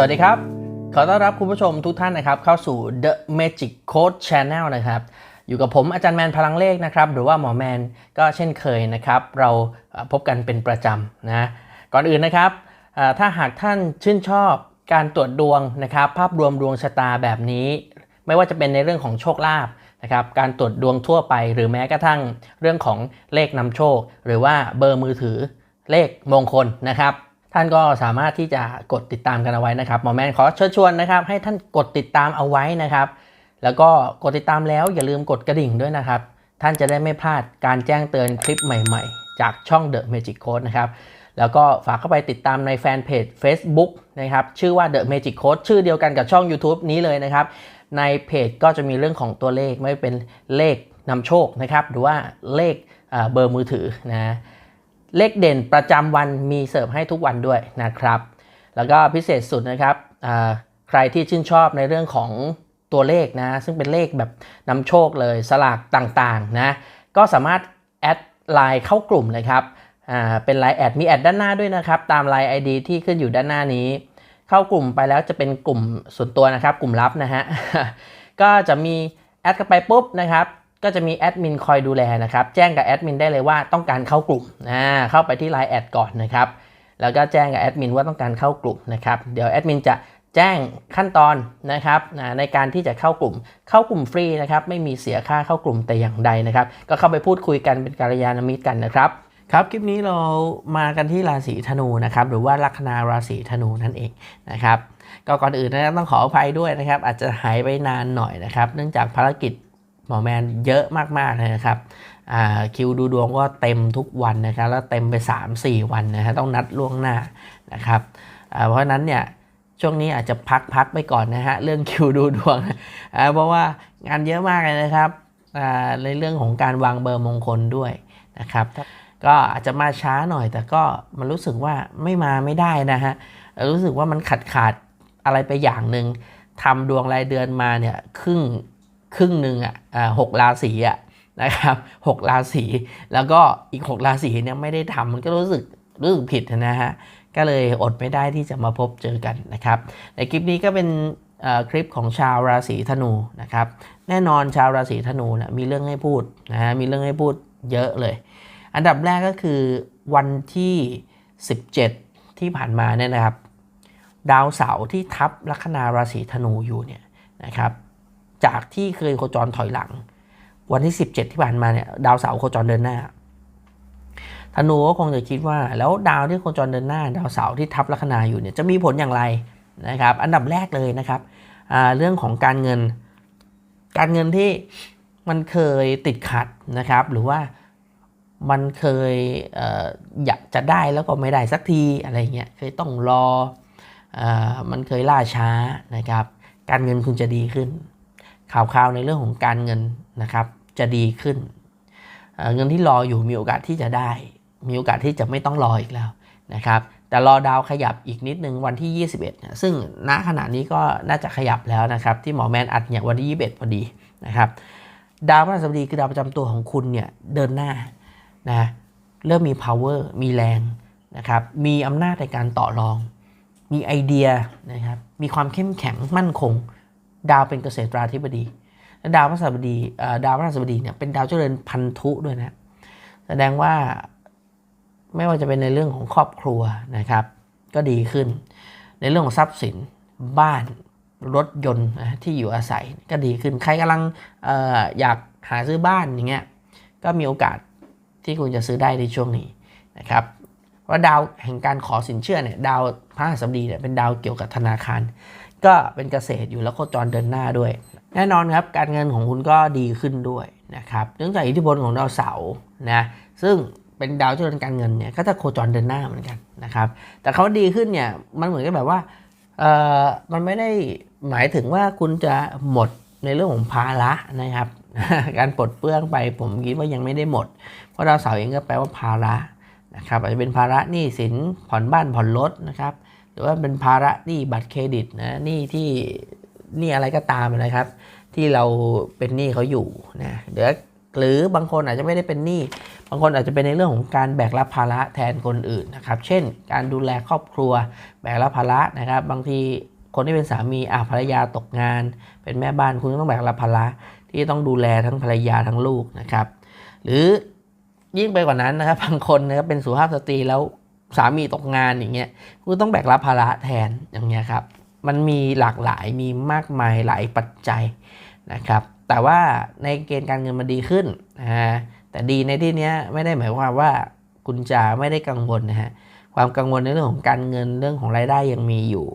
สวัสดีครับ ขอต้อนรับคุณผู้ชมทุกท่านนะครับเข้าสู่ The Magic Code Channel นะครับ อยู่กับผมอาจารย์แมนพลังเลขนะครับหรือว่าหมอแมนก็เช่นเคยนะครับ เราพบกันเป็นประจำนะก่อนอื่นนะครับถ้าหากท่านชื่นชอบการตรวจดวงนะครับ ภาพรวมดวงชะตาแบบนี้ ไม่ว่าจะเป็นในเรื่องของโชคลาภนะครับการตรวจดวงทั่วไป หรือแม้กระทั่งเรื่องของเลขนำโชค หรือว่าเบอร์มือถือเลขมงคลนะครับ ท่านก็สามารถที่จะกดติดตามกันเอาไว้นะครับหมอแมนขอเชิญชวนนะครับ ให้ท่านกดติดตามเอาไว้นะครับ แล้วก็กดติดตามแล้วอย่าลืมกดกระดิ่งด้วยนะครับ ท่านจะได้ไม่พลาดการแจ้งเตือนคลิปใหม่ ๆ จากช่อง The Magic Code นะครับแล้วก็ฝากเข้าไปติดตามในแฟนเพจ Facebook นะครับ ชื่อว่า The Magic Code ชื่อเดียวกันกับช่อง YouTube นี้เลยนะครับ ในเพจก็จะมีเรื่องของตัวเลขไม่เป็นเลขนำโชคนะครับ หรือว่าเลขเบอร์มือถือนะ เลขเด่นประจำวันมีเสิร์ฟให้ทุกวันด้วยนะครับ แล้วก็พิเศษสุดนะครับใครที่ชื่นชอบในเรื่องของตัวเลขนะ ซึ่งเป็นเลขแบบนำโชคเลยสลากต่างๆนะ ก็สามารถแอดไลน์เข้ากลุ่มเลยครับเป็นไลน์แอดมีแอดด้านหน้าด้วยนะครับ ตามไลน์ ID ที่ขึ้นอยู่ด้านหน้านี้ เข้ากลุ่มไปแล้วจะเป็นกลุ่มส่วนตัวนะครับ กลุ่มลับนะฮะก็จะมีแอดเข้าไปปุ๊บนะครับ ก็จะมีแอดมินคอยดูแลนะครับ แจ้งกับแอดมินได้เลยว่าต้องการเข้ากลุ่มนะเข้าไปที่ Line แอดก่อนนะครับ แล้วก็แจ้งกับแอดมินว่าต้องการเข้ากลุ่มนะครับ เดี๋ยวแอดมินจะแจ้งขั้นตอนนะครับในการที่จะเข้ากลุ่ม เข้ากลุ่มฟรีนะครับ ไม่มีเสียค่าเข้ากลุ่มแต่อย่างใดนะครับ ก็เข้าไปพูดคุยกันเป็นกัลยาณมิตรกันนะครับครับคลิปนี้เรามากันที่ราศีธนูนะครับ หรือว่าลัคนาราศีธนูนั่นเองนะครับ ก็ก่อนอื่นนะต้องขออภัยด้วยนะครับ อาจจะหายไปนานหน่อยนะครับ เนื่องจากภารกิจ หมอแมนเยอะมากๆเลยนะครับคิวดูดวงก็เต็มทุกวันนะครับแล้วเต็มไป 3-4 วันนะฮะต้องนัดล่วงหน้านะครับเพราะฉะนั้นเนี่ยช่วงนี้อาจจะพักพักไปก่อนนะฮะเรื่องคิวดูดวงเพราะว่างานเยอะมากเลยนะครับในเรื่องของการวางเบอร์มงคลด้วยนะครับก็อาจจะมาช้าหน่อย แต่ก็มันรู้สึกว่าไม่มาไม่ได้นะฮะรู้สึกว่ามันขาดขาดอะไรไปอย่างหนึ่งทำดวงรายเดือนมาเนี่ยครึ่ง ครึ่งหนึ่งอะหกราศีอะนะครับหกราศีแล้วก็อีกหกราศีเนี่ยไม่ได้ทำมันก็รู้สึกรู้สึกผิดนะฮะก็เลยอดไม่ได้ที่จะมาพบเจอกันนะครับในคลิปนี้ก็เป็นคลิปของชาวราศีธนูนะครับแน่นอนชาวราศีธนูเนี่ยมีเรื่องให้พูดนะฮะมีเรื่องให้พูดเยอะเลย อันดับแรกก็คือวันที่ 17 ที่ผ่านมาเนี่ยนะครับ ดาวเสาร์ที่ทับลัคนาราศีธนูอยู่เนี่ยนะครับ จากที่เคยโคจรถอยหลัง วันที่ 17 ที่ผ่านมาเนี่ยดาวเสาร์โคจรเดินหน้าธนูก็คงจะคิดว่าแล้วดาวที่โคจรเดินหน้า ดาวเสาร์ที่ทับลัคนาอยู่เนี่ยจะมีผลอย่างไรนะครับ อันดับแรกเลยนะครับเรื่องของการเงิน การเงินที่มันเคยติดขัดนะครับ หรือว่ามันเคยเออยากจะได้แล้วก็ไม่ได้สักทีอะไรเงี้ยเคยต้องรอออมันเคยล่าช้านะครับ การเงินคุณจะดีขึ้น ข่าวคราวในเรื่องของการเงินนะครับ จะดีขึ้นเเงินที่รออยู่มีโอกาสที่จะได้ มีโอกาสที่จะไม่ต้องรออีกแล้วนะครับแต่รอดาวขยับอีกนิดนึงวันที่ 21เนี่ยซึ่งณขณะนี้ก็น่าจะขยับแล้วนะครับ ที่หมอแมนอัดเนี่ยวันที่ 21 พอดีนะครับ ดาวพฤหัสบดีคือดาวประจำตัวของคุณเนี่ยเดินหน้านะเริ่มมี power มีแรงนะครับ มีอำนาจในการต่อรอง มีไอเดียนะครับ มีความเข้มแข็งมั่นคง ดาวเป็นเกษตราธิบดี และดาวพฤหัสบดีดาวพฤหัสบดีเนี่ยเป็นดาวเจริญพันธุด้วยนะ แสดงว่าไม่ว่าจะเป็นในเรื่องของครอบครัวนะครับ ก็ดีขึ้น ในเรื่องของทรัพย์สินบ้านรถยนต์ที่อยู่อาศัยก็ดีขึ้น ใครกำลังอออยากหาซื้อบ้านอย่างเงี้ยก็มีโอกาสที่คุณจะซื้อได้ในช่วงนี้นะครับว่าดาวแห่งการขอสินเชื่อเนี่ยดาวพระหัสบดีเนี่ยเป็นดาวเกี่ยวกับธนาคาร ก็เป็นเกษตรอยู่แล้วโคจรเดินหน้าด้วย แน่นอนครับการเงินของคุณก็ดีขึ้นด้วยนะครับเนื่องจากอิทธิพลของดาวเสาร์นะซึ่งเป็นดาวเจริญการเงินเนี่ยก็จะโคจรเดินหน้าเหมือนกันนะครับแต่เขาดีขึ้นเนี่ยมันเหมือนกับแบบว่าเออมันไม่ได้หมายถึงว่าคุณจะหมดในเรื่องของภาระนะครับ การปลดเปลื้องไปผมคิดว่ายังไม่ได้หมด เพราะดาวเสาร์เองก็แปลว่าภาระนะครับอาจจะเป็นภาระหนี้สินผ่อนบ้านผ่อนรถนะครับ รือว่าเป็นภาระหนี้บัตรเครดิตนะหนี้ที่หนี้อะไรก็ตามนะครับ ที่เราเป็นหนี้เขาอยู่นะเดี๋ยวหรือบางคนอาจจะไม่ได้เป็นหนี้บางคนอาจจะเป็นในเรื่องของการแบกรับภาระแทนคนอื่นนะครับ เช่น การดูแลครอบครัว แบกรับภาระนะครับ บางทีคนที่เป็นสามีอ่าภรรยาตกงาน เป็นแม่บ้านคุณต้องแบกรับภาระที่ต้องดูแลทั้งภรรยาทั้งลูกนะครับ หรือยิ่งไปกว่านั้นนะครับบางคนนะครับเป็นสุภาพสตรีแล้ว สามีตกงานอย่างเงี้ยคุณต้องแบกรับภาระแทนอย่างเงี้ยครับ มันมีหลากหลายมีมากมายหลายปัจจัยนะครับ แต่ว่าในเกณฑ์การเงินมันดีขึ้นนะฮะแต่ดีในที่เนี้ยไม่ได้หมายความว่าคุณจะไม่ได้กังวลนะฮะความกังวลในเรื่องของการเงินเรื่องของรายได้ยังมีอยู่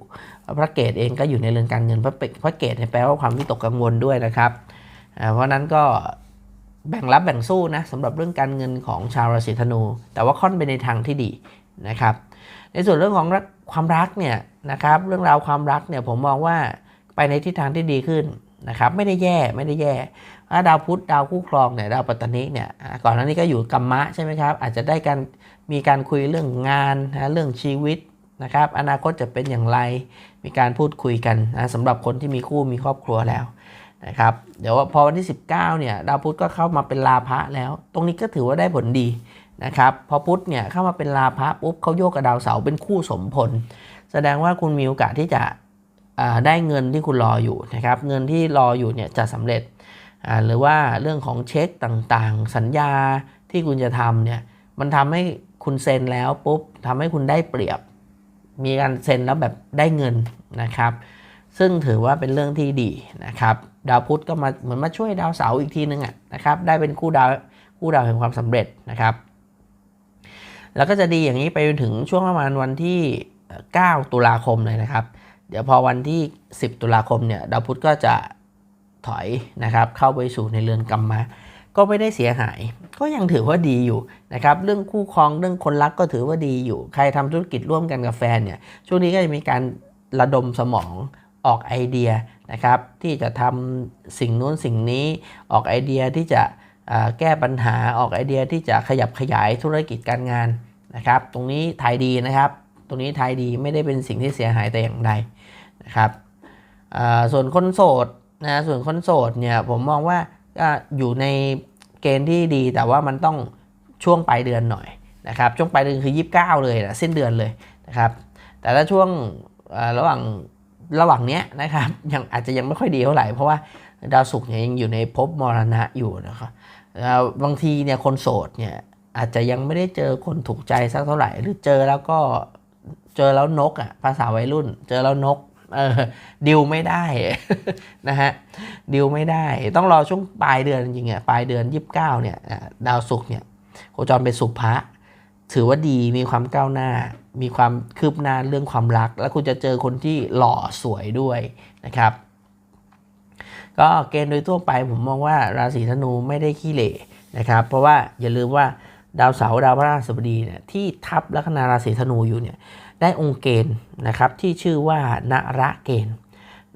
พระเกตเองก็อยู่ในเรื่อนการเงินพระเพระเกตแปลว่าความวิตกกังวลด้วยนะครับ เพราะนั้นก็แบ่งรับแบ่งสู้นะสำหรับเรื่องการเงินของชาวราศีธนู แต่ว่าค่อนไปในทางที่ดี นะครับ ในส่วนเรื่องของความรักเนี่ยนะครับ เรื่องราวความรักเนี่ยผมมองว่าไปในทิศทางที่ดีขึ้นนะครับ ไม่ได้แย่ไม่ได้แย่ถ้าดาวพุธดาวคู่ครองเนี่ยดาวปัตตานีเนี่ยก่อนหน้านี้ก็อยู่กัมมะใช่ไหมครับ อาจจะได้การมีการคุยเรื่องงานนะเรื่องชีวิตนะครับ อนาคตจะเป็นอย่างไรมีการพูดคุยกันนะสำหรับคนที่มีคู่มีครอบครัวแล้วนะครับเดี๋ยวพอวันที่ 19เนี่ยดาวพุธก็เข้ามาเป็นลาภะแล้ว ตรงนี้ก็ถือว่าได้ผลดี นะครับพอพุธเนี่ยเข้ามาเป็นลาภะปุ๊บเขาโยกกับดาวเสาร์เป็นคู่สมพล แสดงว่าคุณมีโอกาสที่จะได้เงินที่คุณรออยู่นะครับเงินที่รออยู่เนี่ยจะสำเร็จ หรือว่าเรื่องของเช็คต่างๆ สัญญาที่คุณจะทำเนี่ยมันทำให้คุณเซ็นแล้วปุ๊บทำให้คุณได้เปรียบ มีการเซ็นแล้วแบบได้เงินนะครับ ซึ่งถือว่าเป็นเรื่องที่ดีนะครับ ดาวพุธก็มาเหมือนมาช่วยดาวเสาร์อีกทีนึงอะนะครับได้เป็นคู่ดาวคู่ดาวแห่งความสำเร็จนะครับ แล้วก็จะดีอย่างนี้ไปจนถึงช่วงประมาณวันที่ 9 ตุลาคมเลยนะครับ เดี๋ยวพอวันที่ 10 ตุลาคมเนี่ยดาวพุธก็จะถอยนะครับ เข้าไปสู่ในเรือนกรรมะก็ไม่ได้เสียหาย ก็ยังถือว่าดีอยู่นะครับ เรื่องคู่ครองเรื่องคนรักก็ถือว่าดีอยู่ ใครทำธุรกิจร่วมกันกับแฟนเนี่ย ช่วงนี้ก็จะมีการระดมสมองออกไอเดียนะครับ ที่จะทำสิ่งนู้นสิ่งนี้ออกไอเดียที่จะ แก้ปัญหาออกไอเดียที่จะขยับขยายธุรกิจการงานนะครับ ตรงนี้ทายดีนะครับ ตรงนี้ทายดีไม่ได้เป็นสิ่งที่เสียหายแต่อย่างใดนะครับส่วนคนโสดนะส่วนคนโสดเนี่ยผมมองว่าอยู่ในเกณฑ์ที่ดีแต่ว่ามันต้องช่วงปลายเดือนหน่อยนะครับช่วงปลายเดือนคือ 29 เลยนะสิ้นเดือนเลยนะครับแต่ถ้าช่วงระหว่าง ระหว่างเนี้ยนะครับยังอาจจะยังไม่ค่อยดีเท่าไหร่เพราะว่าดาวศุกร์เนี่ยยังอยู่ในภพมรณะอยู่นะครับบางทีเนี่ยคนโสดเนี่ยอาจจะยังไม่ได้เจอคนถูกใจสักเท่าไหร่ หรือเจอแล้วก็เจอแล้วนกอะภาษาวัยรุ่น เจอแล้วนกเออดิวไม่ได้นะฮะดิวไม่ได้ต้องรอช่วงปลายเดือนจริงๆอะปลายเดือน 29เนี่ยดาวศุกร์เนี่ยโคจรเป็นสุภะ ถือว่าดีมีความก้าวหน้า มีความคืบหน้าเรื่องความรัก แล้วคุณจะเจอคนที่หล่อสวยด้วยนะครับ ก็เกณฑ์โดยทั่วไปผมมองว่าราศีธนูไม่ได้ขี้เหร่นะครับ เพราะว่าอย่าลืมว่าดาวเสาร์ดาวพฤหัสบดีเนี่ยที่ทับลัคนาราศีธนูอยู่เนี่ยได้องค์เกณฑ์นะครับที่ชื่อว่านระเกณฑ์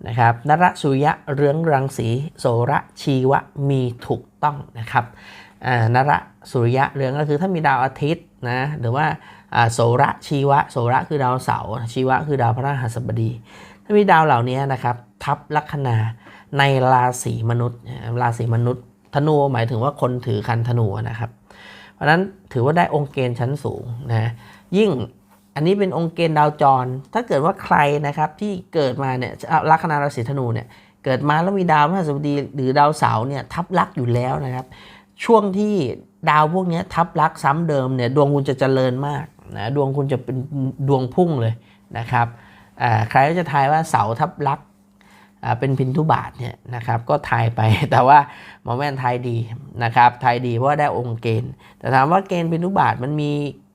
นะครับนระสุยะเรืองรังสีโสระชีวะมีถูกต้องนะครับ นระสุริยะเรืองก็คือถ้ามีดาวอาทิตย์นะหรือว่าโสระชีวะโสระคือดาวเสาร์ชีวะคือดาวพระรหัสบดี ถ้ามีดาวเหล่านี้นะครับทับลัคนาในราศีมนุษย์ราศีมนุษย์ธนูหมายถึงว่าคนถือคันธนูนะครับ เพราะฉะนั้นถือว่าได้องค์เกณฑ์ชั้นสูงนะยิ่งอันนี้เป็นองค์เกณฑ์ดาวจร ถ้าเกิดว่าใครนะครับที่เกิดมาเนี่ยลัคนาราศีธนูเนี่ยเกิดมาแล้วมีดาวพระหัสบดีหรือดาวเสาร์เนี่ยทับลักอยู่แล้วนะครับ ช่วงที่ดาวพวกนี้ทับลักซ้ำเดิมเนี่ยดวงคุณจะเจริญมากนะดวงคุณจะเป็นดวงพุ่งเลยนะครับใครก็จะทายว่าเสาทับลักเป็นพินทุบาทเนี่ยนะครับก็ทายไปแต่ว่าหมอแม่นทายดีนะครับทายดีเพราะว่าได้องค์เกณฑ์ แต่ถามว่าเกณฑ์พินทุบาทมันมี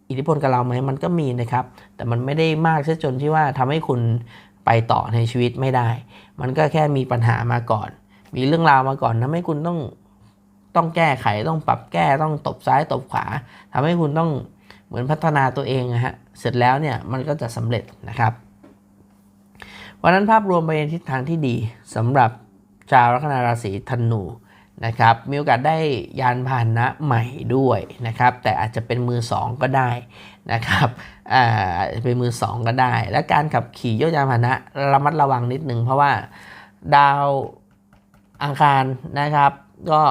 อิทธิพลกับเราไหมมันก็มีนะครับ แต่มันไม่ได้มากซะจนที่ว่าทำให้คุณไปต่อในชีวิตไม่ได้ มันก็แค่มีปัญหามาก่อน มีเรื่องราวมาก่อนทำให้คุณต้อง ต้องแก้ไขต้องปรับแก้ต้องตบซ้ายตบขวาทำให้คุณต้องเหมือนพัฒนาตัวเองนะฮะเสร็จแล้วเนี่ยมันก็จะสำเร็จนะครับวันนั้นภาพรวมไปในทิศทางที่ดีสำหรับชาวลัคนาราศีธนูนะครับมีโอกาสได้ยานพาหนะใหม่ด้วยนะครับแต่อาจจะเป็นมือสองก็ได้นะครับอ่าจจะเป็นมือสองก็ได้ และการขับขี่ยกยานพาหนะระมัดระวังนิดนึงเพราะว่าดาวอังคารนะครับ ก็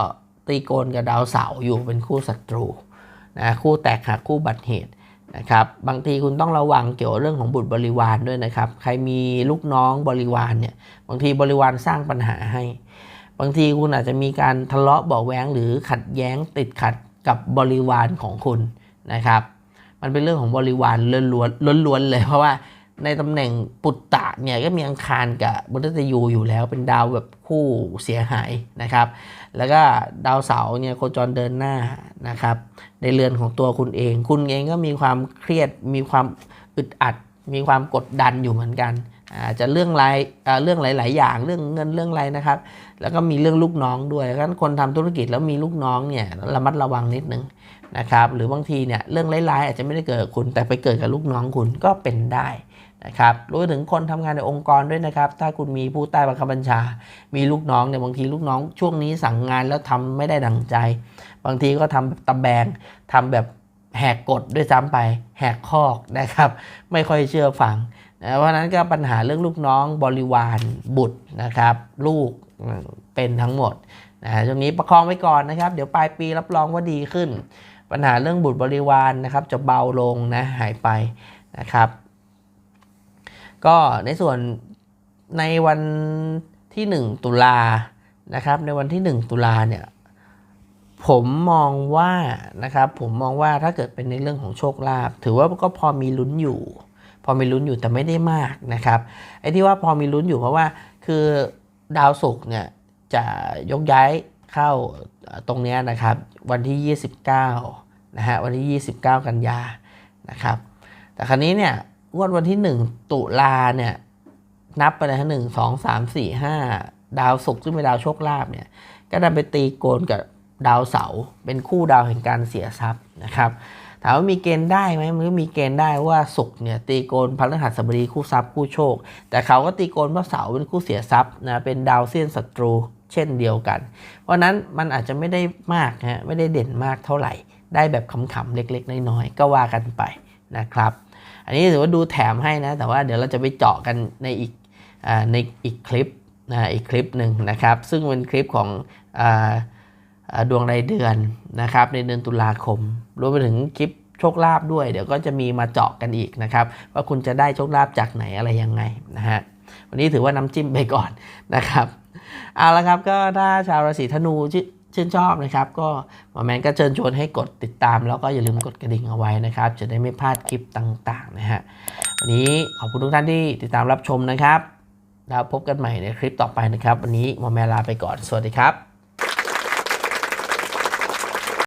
ตีโกนกับดาวเสาร์อยู่เป็นคู่ศัตรูนะคู่แตกหักคู่บัตรเหตุนะครับบางทีคุณต้องระวังเกี่ยวกับเรื่องของบุตรบริวารด้วยนะครับ ใครมีลูกน้องบริวารเนี่ยบางทีบริวารสร้างปัญหาให้ บางทีคุณอาจจะมีการทะเลาะเบาะแว้งหรือขัดแย้งติดขัดกับบริวารของคุณนะครับ มันเป็นเรื่องของบริวารล้วนล้วนๆเลยเพราะว่า ในตำแหน่งปุตตะเนี่ยก็มีอังคารกับมฤตยูอยู่แล้วเป็นดาวแบบคู่เสียหายนะครับ แล้วก็ดาวเสาร์เนี่ยโคจรเดินหน้านะครับ ในเรือนของตัวคุณเอง คุณเองก็มีความเครียดมีความอึดอัด มีความกดดันอยู่เหมือนกันอาจจะเรื่องไรเรื่องหลาย ๆ อย่างเรื่องเงินเรื่องอะไรนะครับ แล้วก็มีเรื่องลูกน้องด้วยเพราะฉะนั้นคนทำธุรกิจแล้วมีลูกน้องเนี่ยระมัดระวังนิดนึงนะครับ หรือ บางทีเนี่ยเรื่องร้าย ๆ อาจจะไม่ได้เกิดกับคุณแต่ไปเกิดกับลูกน้องคุณก็เป็นได้ นะครับรวมถึงคนทำงานในองค์กรด้วยนะครับ ถ้าคุณมีผู้ใต้บังคับบัญชา มีลูกน้องเนี่ยบางทีลูกน้องช่วงนี้สั่งงานแล้วทำไม่ได้ดังใจ บางทีก็ทำแบบตะแบงทำแบบแหกกฎด้วยซ้ำไป แหกคอกนะครับ ไม่ค่อยเชื่อฟังนะเพราะฉะนั้นก็ปัญหาเรื่องลูกน้องบริวารบุตรนะครับ ลูกเป็นทั้งหมดนะช่วงนี้ประคองไว้ก่อนนะครับ เดี๋ยวปลายปีรับรองว่าดีขึ้น ปัญหาเรื่องบุตรบริวารนะครับ จะเบาลงนะหายไปนะครับ ก็ในส่วนในวันที่ 1 ตุลานะครับ ในวันที่ 1 ตุลาเนี่ยผมมองว่านะครับผมมองว่าถ้าเกิดเป็นในเรื่องของโชคลาภถือว่าก็พอมีลุ้นอยู่ พอมีลุ้นอยู่แต่ไม่ได้มากนะครับไอ้ที่ว่าพอมีลุ้นอยู่เพราะว่าคือดาวศุกร์เนี่ยจะยกย้ายเข้าตรงนี้นะครับ วันที่ 29นะฮะวันที่ 29 กันยานะครับ แต่ครั้นี้เนี่ย งวดวันที่1ตุลาเนี่ย นับไปเลยฮะหนึ่งสองสามสี่ห้าดาวศุกร์ซึ่งเป็นดาวโชคลาภเนี่ย ก็ดันไปตีโกนกับดาวเสาร์เป็นคู่ดาวแห่งการเสียทรัพย์นะครับถามว่ามีเกณฑ์ได้ไหมมันก็มีเกณฑ์ได้ว่าศุกร์เนี่ยตีโกนพฤหัสบดีคู่ทรัพย์คู่โชค แต่เขาก็ตีโกนว่าเสาร์เป็นคู่เสียทรัพย์นะเป็นดาวเซียนศัตรูเช่นเดียวกัน เพราะนั้นมันอาจจะไม่ได้มากฮะไม่ได้เด่นมากเท่าไหร่ ได้แบบขำๆเล็กๆ น้อยๆก็ว่ากันไปนะครับ อันนี้ถือว่าดูแถมให้นะ แต่ว่าเดี๋ยวเราจะไปเจาะกันในอีกอในอีกคลิปนะอีกคลิปหนึ่งนะครับ ซึ่งเป็นคลิปของออดวงรายเดือนนะครับ ในเดือนตุลาคม รวมไปถึงคลิปโชคลาภด้วย เดี๋ยวก็จะมีมาเจาะกันอีกนะครับ ว่าคุณจะได้โชคลาภจากไหนอะไรยังไงนะฮะวันนี้ถือว่าน้ำจิ้มไปก่อนนะครับ เอาละครับก็ถ้าชาวราศีธนูชื่ ชื่นชอบนะครับ ก็หมอแมนก็เชิญชวนให้กดติดตาม แล้วก็อย่าลืมกดกระดิ่งเอาไว้นะครับ จะได้ไม่พลาดคลิปต่างๆนะฮะวันนี้ขอบคุณทุกท่านที่ติดตามรับชมนะครับ แล้วพบกันใหม่ในคลิปต่อไปนะครับ วันนี้หมอแมนลาไปก่อนสวัสดีครับ